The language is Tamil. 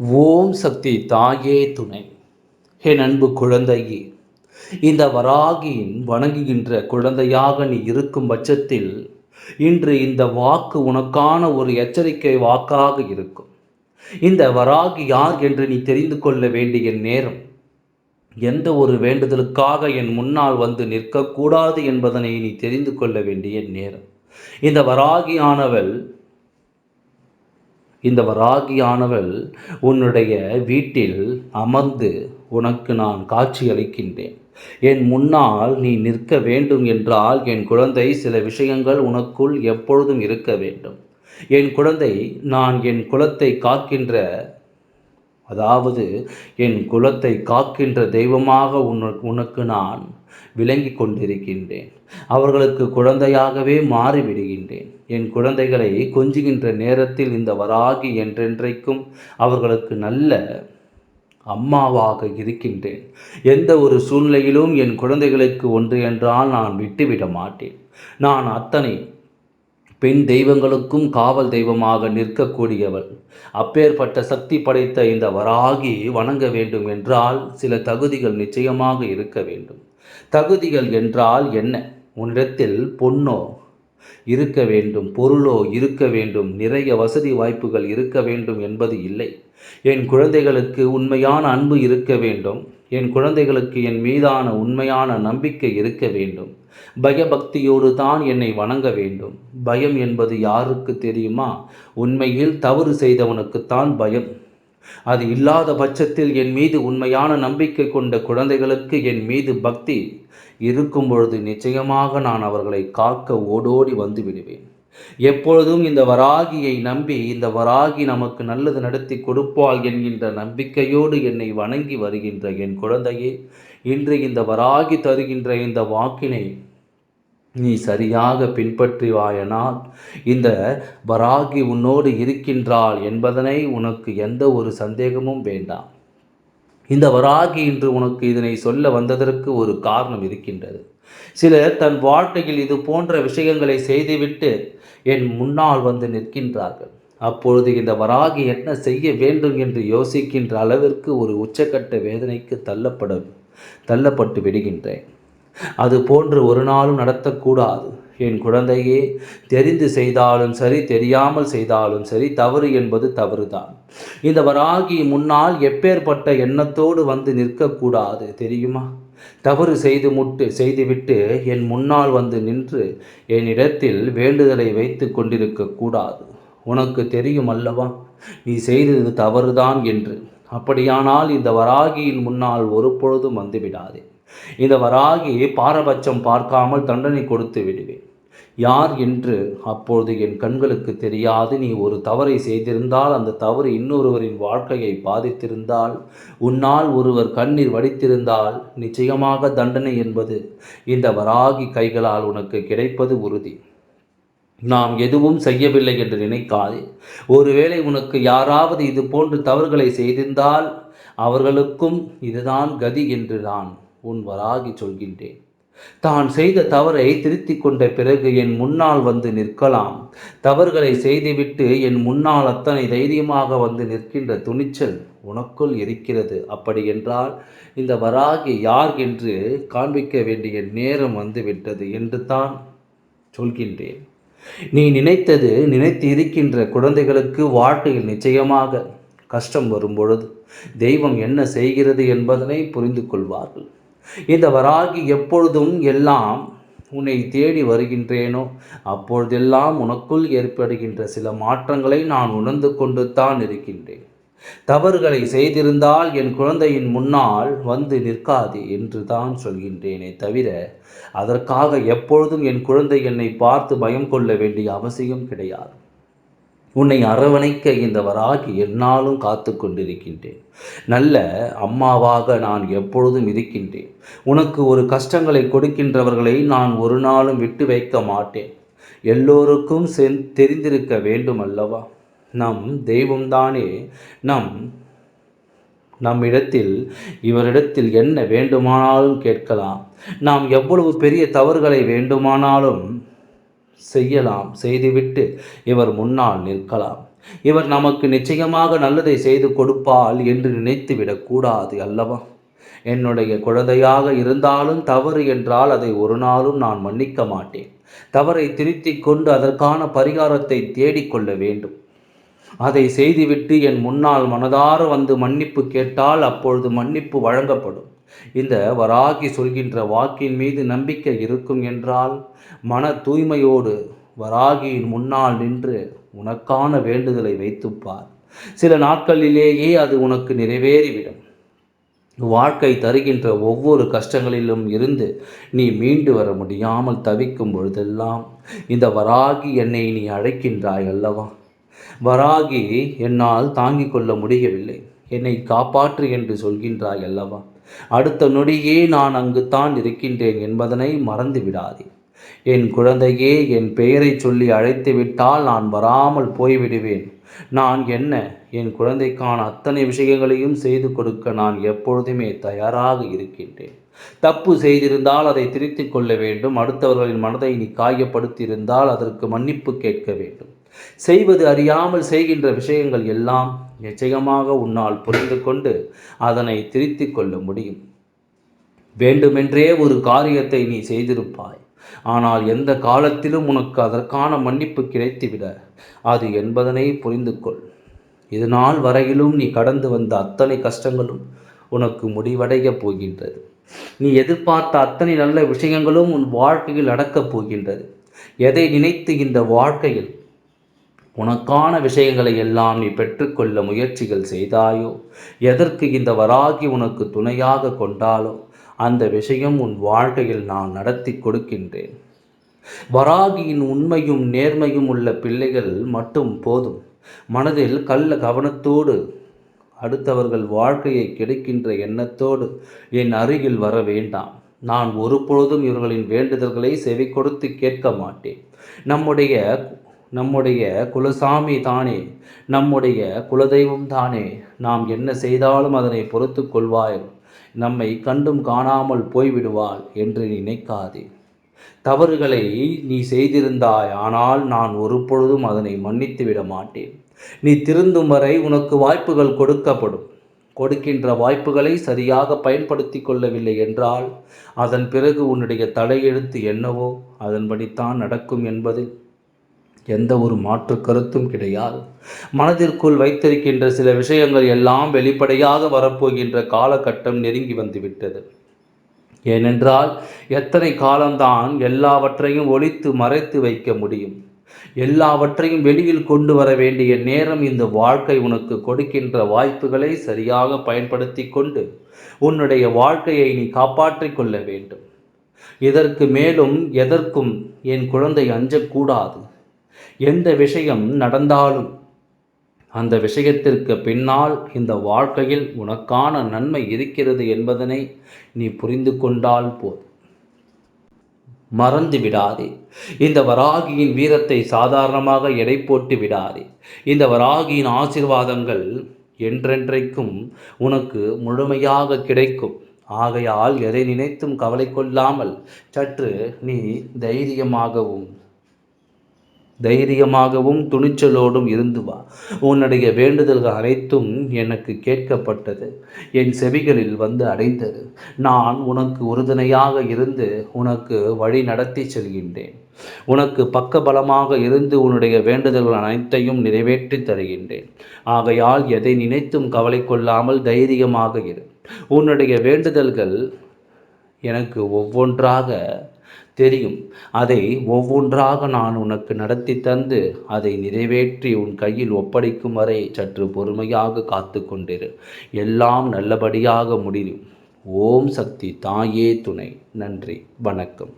ஓம் சக்தி தாயே துணை. என் அன்பு குழந்தையே இந்த வராகியின் வணங்குகின்ற குழந்தையாக நீ இருக்கும் பட்சத்தில் இன்று இந்த வாக்கு உனக்கான ஒரு எச்சரிக்கை வாக்காக இருக்கும். இந்த வராகி யார் என்று நீ தெரிந்து கொள்ள வேண்டிய நேரம். எந்த ஒரு வேண்டுதலுக்காக என் முன்னால் வந்து நிற்கக்கூடாது என்பதனை நீ தெரிந்து கொள்ள வேண்டிய நேரம். இந்த வராகியானவள் இந்த வராகியானவள் உன்னுடைய வீட்டில் அமர்ந்து உனக்கு நான் காட்சி அளிக்கின்றேன். என் முன்னால் நீ நிற்க வேண்டும் என்றால் என் குழந்தை சில விஷயங்கள் உனக்குள் எப்பொழுதும் இருக்க வேண்டும். என் குழந்தை நான் என் குலத்தை காக்கின்ற அதாவது என் குலத்தை காக்கின்ற தெய்வமாக உனக்கு நான் விளங்கி கொண்டிருக்கின்றேன். அவர்களுக்கு குழந்தையாகவே மாறிவிடுகின்றேன். என் குழந்தைகளை கொஞ்சுகின்ற நேரத்தில் இந்த வராகி என்றென்றைக்கும் அவர்களுக்கு நல்ல அம்மாவாக இருக்கின்றேன். எந்த ஒரு சூழ்நிலையிலும் என் குழந்தைகளுக்கு ஒன்று என்றால் நான் விட்டுவிட மாட்டேன். நான் அத்தனை பெண் தெய்வங்களுக்கும் காவல் தெய்வமாக நிற்கக்கூடியவள். அப்பேற்பட்ட சக்தி படைத்த இந்த வராகி வணங்க வேண்டும் என்றால் சில தகுதிகள் நிச்சயமாக இருக்க வேண்டும். தகுதிகள் என்றால் என்ன? உன்னிடத்தில் பொன்னோ இருக்க வேண்டும் பொருளோ இருக்க வேண்டும் நிறைய வசதி வாய்ப்புகள் இருக்க வேண்டும் என்பது இல்லை. என் குழந்தைகளுக்கு உண்மையான அன்பு இருக்க வேண்டும் என் குழந்தைகளுக்கு என் மீதான உண்மையான நம்பிக்கை இருக்க வேண்டும். பயபக்தியோடு தான் என்னை வணங்க வேண்டும். பயம் என்பது யாருக்கு தெரியுமா? உண்மையில் தவறு செய்தவனுக்குத்தான் பயம். அது இல்லாத பட்சத்தில் என் மீது உண்மையான நம்பிக்கை கொண்ட குழந்தைகளுக்கு என் மீது பக்தி. இருக்கும் பொழுது நிச்சயமாக நான் அவர்களை காக்க ஓடோடி வந்து விடுவேன். எப்பொழுதும் இந்த வராகியை நம்பி இந்த வராகி நமக்கு நல்லது நடத்தி கொடுப்பாள் என்கின்ற நம்பிக்கையோடு என்னை வணங்கி வருகின்ற என் குழந்தையே இன்று இந்த வராகி தருகின்ற இந்த வாக்கினை நீ சரியாக பின்பற்றி வாயனால் இந்த வராகி உன்னோடு இருக்கின்றாள் என்பதனை உனக்கு எந்த ஒரு சந்தேகமும் வேண்டாம். இந்த வராகி இன்று உனக்கு இதனை சொல்ல வந்ததற்கு ஒரு காரணம் இருக்கின்றது. சிலர் தன் வாழ்க்கையில் இது போன்ற விஷயங்களை செய்துவிட்டு என் முன்னால் வந்து நிற்கின்றார்கள். அப்பொழுது இந்த வராகி என்ன செய்ய வேண்டும் என்று யோசிக்கின்ற அளவிற்கு ஒரு உச்சக்கட்ட வேதனைக்கு தள்ளப்பட தள்ளப்பட்டு விடுகின்றேன். அது போன்று ஒரு நாளும் நடத்தக்கூடாது. என் குழந்தையே தெரிந்து செய்தாலும் சரி தெரியாமல் செய்தாலும் சரி தவறு என்பது தவறுதான். இந்த வராகி முன்னால் எப்பேற்பட்ட எண்ணத்தோடு வந்து நிற்கக்கூடாது தெரியுமா? தவறு செய்து முட்டு செய்துவிட்டு என் முன்னால் வந்து நின்று என்னிடத்தில் வேண்டுதலை வைத்து கொண்டிருக்க கூடாது உனக்கு தெரியும் அல்லவா? நீ செய்தது தவறுதான் என்று. அப்படியானால் இந்த வராகியின் முன்னால் ஒரு பொழுதும் வந்துவிடாதே இந்த வராகி பாரபட்சம் பார்க்காமல் தண்டனை கொடுத்து விடுவேன். யார் என்று அப்பொழுது என் கண்களுக்கு தெரியாது. நீ ஒரு தவறை செய்திருந்தால் அந்த தவறு இன்னொருவரின் வாழ்க்கையை பாதித்திருந்தால் உன்னால் ஒருவர் கண்ணீர் வடித்திருந்தால் நிச்சயமாக தண்டனை என்பது இந்த வராகி கைகளால் உனக்கு கிடைப்பது உறுதி. நாம் எதுவும் செய்யவில்லை என்று நினைக்காதே. ஒருவேளை உனக்கு யாராவது இது போன்று தவறுகளை செய்திருந்தால் அவர்களுக்கும் இதுதான் கதி என்று நான் உன் வராகி சொல்கின்றேன். தான் செய்த தவறை திருத்தி கொண்ட பிறகு என் முன்னால் வந்து நிற்கலாம். தவறுகளை செய்துவிட்டு என் முன்னால் அத்தனை தைரியமாக வந்து நிற்கின்ற துணிச்சல் உனக்குள் இருக்கிறது. அப்படி என்றால் இந்த வராகி யார் என்று காண்பிக்க வேண்டிய நேரம் வந்துவிட்டது என்று தான் சொல்கின்றேன். நீ நினைத்தது நினைத்து இருக்கின்ற குழந்தைகளுக்கு வாழ்க்கையில் நிச்சயமாக கஷ்டம் வரும் பொழுது தெய்வம் என்ன செய்கிறது என்பதனை புரிந்து கொள்வார்கள். இந்த வராகி எப்பொழுதும் எல்லாம் உன்னை தேடி வருகின்றேனோ அப்பொழுதெல்லாம் உனக்குள் ஏற்படுகின்ற சில மாற்றங்களை நான் உணர்ந்து கொண்டு தான் இருக்கின்றேன். தவறுகளை செய்திருந்தால் என் குழந்தையின் முன்னால் வந்து நிற்காது என்று தான் சொல்கின்றேனே தவிர அதற்காக எப்பொழுதும் என் குழந்தை என்னை பார்த்து பயம் கொள்ள வேண்டிய அவசியம் கிடையாது. உன்னை அரவணைக்க இந்த வராகி என்னாலும் காத்து கொண்டிருக்கின்றேன். நல்ல அம்மாவாக நான் எப்பொழுதும் இருக்கின்றேன். உனக்கு ஒரு கஷ்டங்களை கொடுக்கின்றவர்களை நான் ஒரு நாளும் விட்டு வைக்க மாட்டேன். எல்லோருக்கும் தெரிந்திருக்க வேண்டும் அல்லவா நம் தெய்வம்தானே. நம் நம்மிடத்தில் இவரிடத்தில் என்ன வேண்டுமானாலும் கேட்கலாம். நாம் எவ்வளவு பெரிய தவறுகளை வேண்டுமானாலும் செய்யலாம் செய்துவிட்டு இவர் முன்னால் நிற்கலாம். இவர் நமக்கு நிச்சயமாக நல்லதை செய்து கொடுப்பாள் என்று நினைத்து விடக்கூடாது அல்லவா? என்னுடைய குழந்தையாக இருந்தாலும் தவறு என்றால் அதை ஒரு நாளும் நான் மன்னிக்க மாட்டேன். தவறை திருத்திக் கொண்டு அதற்கான பரிகாரத்தை தேடிக்கொள்ள வேண்டும். அதை செய்துவிட்டு என் முன்னால் மனதார வந்து மன்னிப்பு கேட்டால் அப்பொழுது மன்னிப்பு வழங்கப்படும். இந்த வராகி சொல்கின்ற வாக்கின் மீது நம்பிக்கை இருக்கும் என்றால் மன தூய்மையோடு வராகியின் முன்னால் நின்று உனக்கான வேண்டுதலை வைத்துப்பார். சில நாட்களிலேயே அது உனக்கு நிறைவேறிவிடும். வாழ்க்கை தருகின்ற ஒவ்வொரு கஷ்டங்களிலும் இருந்து நீ மீண்டு வர முடியாமல் தவிக்கும் பொழுதெல்லாம் இந்த வராகி என்னை நீ அழைக்கின்றாய் அல்லவா? வராகி என்னால் தாங்கிக் கொள்ள முடியவில்லை. என்னை காப்பாற்று என்று சொல்கின்றாய் அல்லவா? அடுத்த நொடியே நான் அங்குத்தான் இருக்கின்றேன் என்பதனை மறந்து விடாதே என் குழந்தையே என் பெயரை சொல்லி அழைத்து விட்டால் நான் வராமல் போய்விடுவேன். நான் என்ன? என் குழந்தைக்கான அத்தனை விஷயங்களையும் செய்து கொடுக்க நான் எப்பொழுதுமே தயாராக இருக்கின்றேன். தப்பு செய்திருந்தால் அதை திருத்திக் கொள்ள வேண்டும். அடுத்தவர்களின் மனதை நீ காயப்படுத்தியிருந்தால் அதற்கு மன்னிப்பு கேட்க வேண்டும். செய்வது அறியாமல் செய்கின்ற விஷயங்கள் எல்லாம் நிச்சயமாக உன்னால் புரிந்து கொண்டு அதனை திருத்திக் கொள்ள முடியும். வேண்டுமென்றே ஒரு காரியத்தை நீ செய்திருப்பாய். ஆனால் எந்த காலத்திலும் உனக்கு அதற்கான மன்னிப்பு கிடைத்துவிட அது என்பதனை புரிந்து கொள் இது நாள் வரையிலும் நீ கடந்து வந்த அத்தனை கஷ்டங்களும் உனக்கு முடிவடைய போகின்றது. நீ எதிர்பார்த்த அத்தனை நல்ல விஷயங்களும் உன் வாழ்க்கையில் அடக்கப் போகின்றது. எதை நினைத்து இந்த வாழ்க்கையில் உனக்கான விஷயங்களை எல்லாம் நீ பெற்றுக்கொள்ள முயற்சிகள் செய்தாயோ? எதற்கு இந்த வராகி உனக்கு துணையாக கொண்டாலோ அந்த விஷயம் உன் வாழ்க்கையில் நான் நடத்தி கொடுக்கின்றேன். வராகியின் உண்மையும் நேர்மையும் உள்ள பிள்ளைகள் மட்டும் போதும். மனதில் கள்ள கவனத்தோடு அடுத்தவர்கள் வாழ்க்கையை கிடைக்கின்ற எண்ணத்தோடு என் அருகில் வர வேண்டாம். நான் ஒருபொழுதும் இவர்களின் வேண்டுதல்களை செவி கொடுத்து கேட்க மாட்டேன். நம்முடைய நம்முடைய குலசாமி தானே நம்முடைய குலதெய்வம் தானே நாம் என்ன செய்தாலும் அதனை பொறுத்து கொள்வாய். நம்மை கண்டும் காணாமல் போய்விடுவாள் என்று நினைக்காதே. தவறுகளை நீ செய்திருந்தாய் ஆனால் நான் ஒரு பொழுதும் அதனை மன்னித்து விட மாட்டேன். நீ திருந்தும் வரை உனக்கு வாய்ப்புகள் கொடுக்கப்படும். கொடுக்கின்ற வாய்ப்புகளை சரியாக பயன்படுத்தி கொள்ளவில்லை என்றால் அதன் பிறகு உன்னுடைய தலையெழுத்து என்னவோ அதன்படித்தான் நடக்கும் என்பதில் எந்த ஒரு மாற்று கருத்தும் கிடையாது. மனதிற்குள் வைத்திருக்கின்ற சில விஷயங்கள் எல்லாம் வெளிப்படையாக வரப்போகின்ற காலகட்டம் நெருங்கி வந்துவிட்டது. ஏனென்றால் எத்தனை காலம்தான் எல்லாவற்றையும் ஒழித்து மறைத்து வைக்க முடியும்? எல்லாவற்றையும் வெளியில் கொண்டு வர வேண்டிய நேரம் இந்த வாழ்க்கை உனக்கு கொடுக்கின்ற வாய்ப்புகளை சரியாக பயன்படுத்தி கொண்டு உன்னுடைய வாழ்க்கையை நீ காப்பாற்றிக் கொள்ள வேண்டும். இதற்கு மேலும் எதற்கும் என் குழந்தை அஞ்சக்கூடாது. எந்த விஷயம் நடந்தாலும் அந்த விஷயத்திற்கு பின்னால் இந்த வாழ்க்கையில் உனக்கான நன்மை இருக்கிறது என்பதனை நீ புரிந்து கொண்டால் போதும். மறந்து விடாதே. இந்த வராகியின் வீரத்தை சாதாரணமாக எடை போட்டு விடாதே. இந்த வராகியின் ஆசிர்வாதங்கள் என்றென்றைக்கும் உனக்கு முழுமையாக கிடைக்கும். ஆகையால் எதை நினைத்தும் கவலை கொள்ளாமல் சற்று நீ தைரியமாகவும் தைரியமாகவும் துணிச்சலோடும் இருந்து வா. உன்னுடைய வேண்டுதல்கள் அனைத்தும் எனக்கு கேட்கப்பட்டது. என் செவிகளில் வந்து அடைந்தது. நான் உனக்கு உறுதுணையாக இருந்து உனக்கு வழி நடத்தி செல்கின்றேன். உனக்கு பக்கபலமாக இருந்து உன்னுடைய வேண்டுதல்கள் அனைத்தையும் நிறைவேற்றி தருகின்றேன். ஆகையால் எதை நினைத்தும் கவலை கொள்ளாமல் தைரியமாக இரு. உன்னுடைய வேண்டுதல்கள் எனக்கு ஒவ்வொன்றாக தெரியும். அதை ஒவ்வொன்றாக நான் உனக்கு நடத்தி தந்து அதை நிறைவேற்றி உன் கையில் ஒப்படைக்கும் வரை சற்று பொறுமையாக காத்து கொண்டிரு. எல்லாம் நல்லபடியாக முடியும். ஓம் சக்தி தாயே துணை. நன்றி. வணக்கம்.